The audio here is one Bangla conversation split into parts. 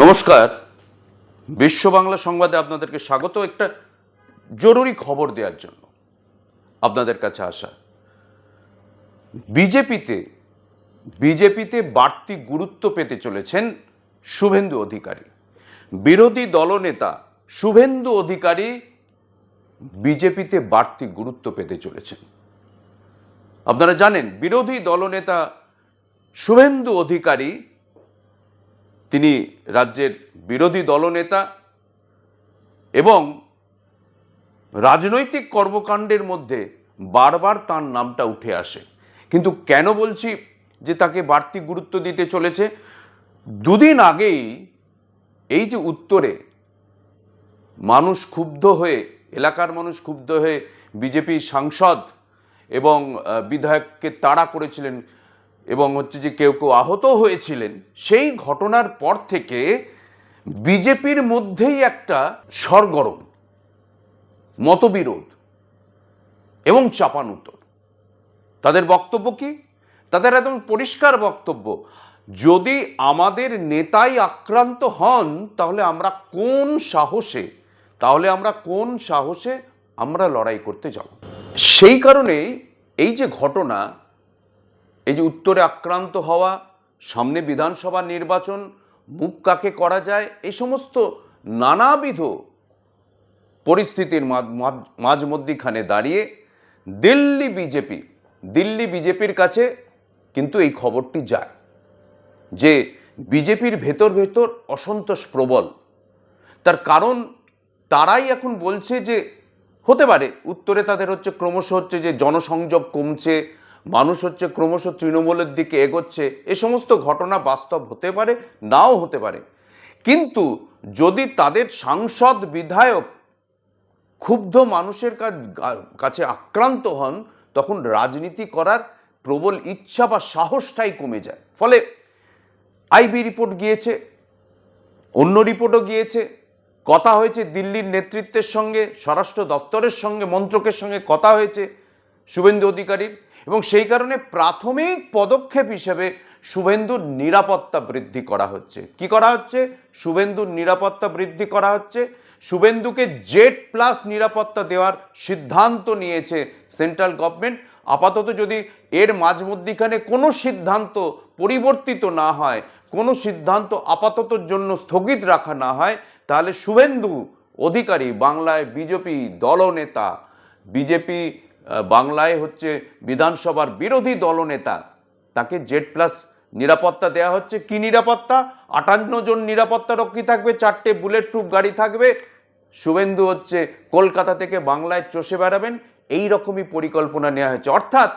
নমস্কার। বিশ্ব বাংলা সংবাদে আপনাদেরকে স্বাগত। একটা জরুরি খবর দেওয়ার জন্য আপনাদের কাছে আসা। বিজেপিতে বিজেপিতে বাড়তি গুরুত্ব পেতে চলেছেন শুভেন্দু অধিকারী। বিরোধী দলনেতা শুভেন্দু অধিকারী বিজেপিতে বাড়তি গুরুত্ব পেতে চলেছেন। আপনারা জানেন, বিরোধী দলনেতা শুভেন্দু অধিকারী তিনি রাজ্যের বিরোধী দলনেতা এবং রাজনৈতিক কর্মকাণ্ডের মধ্যে বারবার তার নামটা উঠে আসে। কিন্তু কেন বলছি যে তাকে বাড়তি গুরুত্ব দিতে চলেছে? দুদিন আগেই এই যে উত্তরে মানুষ ক্ষুব্ধ হয়ে, এলাকার মানুষ ক্ষুব্ধ হয়ে বিজেপি সাংসদ এবং বিধায়ককে তাড়া করেছিলেন এবং হচ্ছে যে কেউ কেউ আহত হয়েছিলেন, সেই ঘটনার পর থেকে বিজেপির মধ্যেই একটা সরগরম, মতবিরোধ এবং চাপানুতর। তাদের বক্তব্য কি? তাদের একদম পরিষ্কার বক্তব্য, যদি আমাদের নেতাই আক্রান্ত হন, তাহলে আমরা কোন সাহসে, তাহলে আমরা কোন সাহসে আমরা লড়াই করতে যাব? সেই কারণেই এই যে ঘটনা এই যে উত্তরে আক্রান্ত হওয়া, সামনে বিধানসভা নির্বাচন, মুখ কাকে করা যায়, এই সমস্ত নানাবিধ পরিস্থিতির মাঝ- মধ্যিখানে দাঁড়িয়ে দিল্লি বিজেপি, দিল্লি বিজেপির কাছে কিন্তু এই খবরটি যায় যে বিজেপির ভেতর ভেতর অসন্তোষ প্রবল। তার কারণ তারাই এখন বলছে যে, হতে পারে, উত্তরে তাদের হচ্ছে ক্রমশ হচ্ছে যে জনসংযোগ কমছে মানুষ হচ্ছে ক্রমশ তৃণমূলের দিকে এগোচ্ছে। এ সমস্ত ঘটনা বাস্তব হতে পারে, নাও হতে পারে। কিন্তু যদি তাদের সাংসদ বিধায়ক ক্ষুব্ধ মানুষের কাছে আক্রান্ত হন, তখন রাজনীতি করার প্রবল ইচ্ছা বা সাহসটাই কমে যায়। ফলে আইবি রিপোর্ট গিয়েছে, অন্য রিপোর্টও গিয়েছে। কথা হয়েছে দিল্লির নেতৃত্বের সঙ্গে, স্বরাষ্ট্র দপ্তরের সঙ্গে, মন্ত্রকের সঙ্গে কথা হয়েছে। শুভেন্দু অধিকারীর এবং সেই কারণে প্রাথমিক পদক্ষেপ হিসেবে শুভেন্দুর নিরাপত্তা বৃদ্ধি করা হচ্ছে। কি করা হচ্ছে? শুভেন্দুর নিরাপত্তা বৃদ্ধি করা হচ্ছে। শুভেন্দুকে জেড প্লাস নিরাপত্তা দেওয়ার সিদ্ধান্ত নিয়েছে সেন্ট্রাল গভর্নমেন্ট। আপাতত যদি এর মাঝ মাঝমধ্যিখানে কোনো সিদ্ধান্ত পরিবর্তিত না হয়, কোনো সিদ্ধান্ত আপাততর জন্য স্থগিত রাখা না হয়, তাহলে শুভেন্দু অধিকারী বাংলায় বিজেপি দলনেতা, বিজেপি বাংলায় হচ্ছে বিধানসভার বিরোধী দলনেতা, তাকে জেড প্লাস নিরাপত্তা দেওয়া হচ্ছে। কি নিরাপত্তা? আটান্ন জন নিরাপত্তা রক্ষী থাকবে, চারটে বুলেট প্রুফ গাড়ি থাকবে। শুভেন্দু হচ্ছে কলকাতা থেকে বাংলায় চষে বেড়াবেন। এই রকমই পরিকল্পনা নেওয়া হয়েছে। অর্থাৎ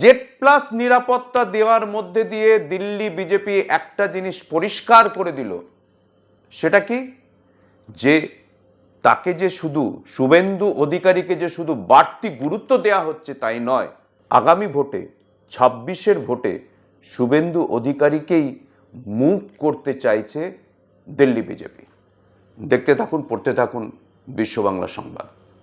জেড প্লাস নিরাপত্তা দেওয়ার মধ্যে দিয়ে দিল্লি বিজেপি একটা জিনিস পরিষ্কার করে দিল, সেটা কি? যে তাকে যে শুধু শুভেন্দু অধিকারীকে যে শুধু বাড়তি গুরুত্ব দেয়া হচ্ছে তাই নয়, আগামী ভোটে, ছাব্বিশের ভোটে শুভেন্দু অধিকারীকেই মুখ করতে চাইছে দিল্লি বিজেপি। দেখতে থাকুন, পড়তে থাকুন বিশ্ব বাংলা সংবাদ।